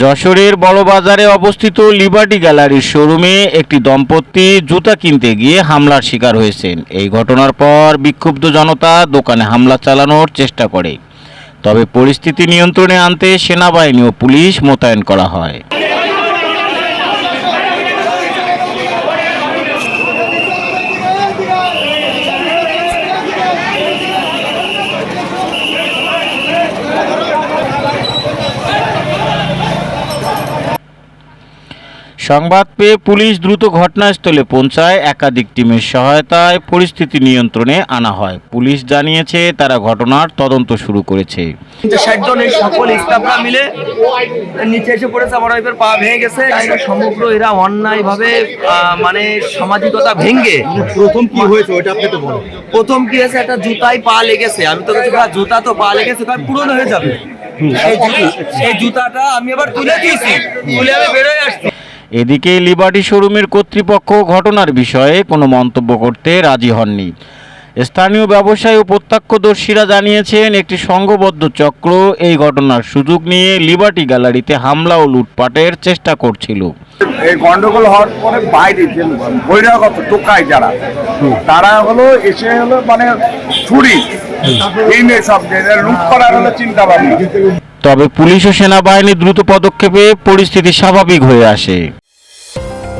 যশোরের বড়বাজারে অবস্থিত লিবার্টি গ্যালারির শোরুমে একটি দম্পতি জুতা কিনতে গিয়ে হামলার শিকার হয়েছেন। এই ঘটনার পর বিক্ষুব্ধ জনতা দোকানে হামলা চালানোর চেষ্টা করে। তবে পরিস্থিতি নিয়ন্ত্রণে আনতে সেনাবাহিনী ও পুলিশ মোতায়েন করা হয়। সংবাদ পেয়ে পুলিশ দ্রুত ঘটনাস্থলে পৌঁছায়। একাধিক টিমের সহায়তায় পরিস্থিতি নিয়ন্ত্রণে আনা হয়। পুলিশ জানিয়েছে তারা ঘটনার তদন্ত শুরু করেছে। ষাট এই সকল স্টাফরা মিলে নিচে এসে পড়েছে আমার ওয়াইফের পা ভেঙে গেছে। এরা সমগ্র এরা অন্যায় ভাবে মানে সামাজিকতা ভেঙ্গে প্রথম কি হয়েছে ওইটা আপনি তো বলেন। প্রথম কি হয়েছে একটা জুতায় পা লেগেছে। আমি তো বলছি, "ভাই, জুতা তো পা লেগেছে কারণ পুরনো হয়ে যাবে। এই জুতাটা আমি আবার তুলে দিয়েছি। তুলে আমি বেরোয় আসছি। এদিকে লিবার্টি শোরুমের কর্তৃপক্ষ ঘটনার বিষয়ে কোনো মন্তব্য করতে রাজি হননি। স্থানীয় ব্যবসায়ী ও প্রত্যক্ষদর্শীরা জানিয়েছেন একটি সংঘবদ্ধ চক্র এই ঘটনার সুযোগ নিয়ে লিবার্টি গ্যালারিতে হামলা ও লুটপাটের চেষ্টা করছিল। এই গন্ডগোল হওয়ার পরে বাইরে যে বহিরাগত টোকায় যারা তারা হলো এসে হলো মানে ছুরি। এই নিয়ে সব যে লুট করার হলো চিন্তা ভাবনা তবে পুলিশ ও সেনাবাহিনী দ্রুত পদক্ষেপে পরিস্থিতি স্বাভাবিক হয়ে আসে।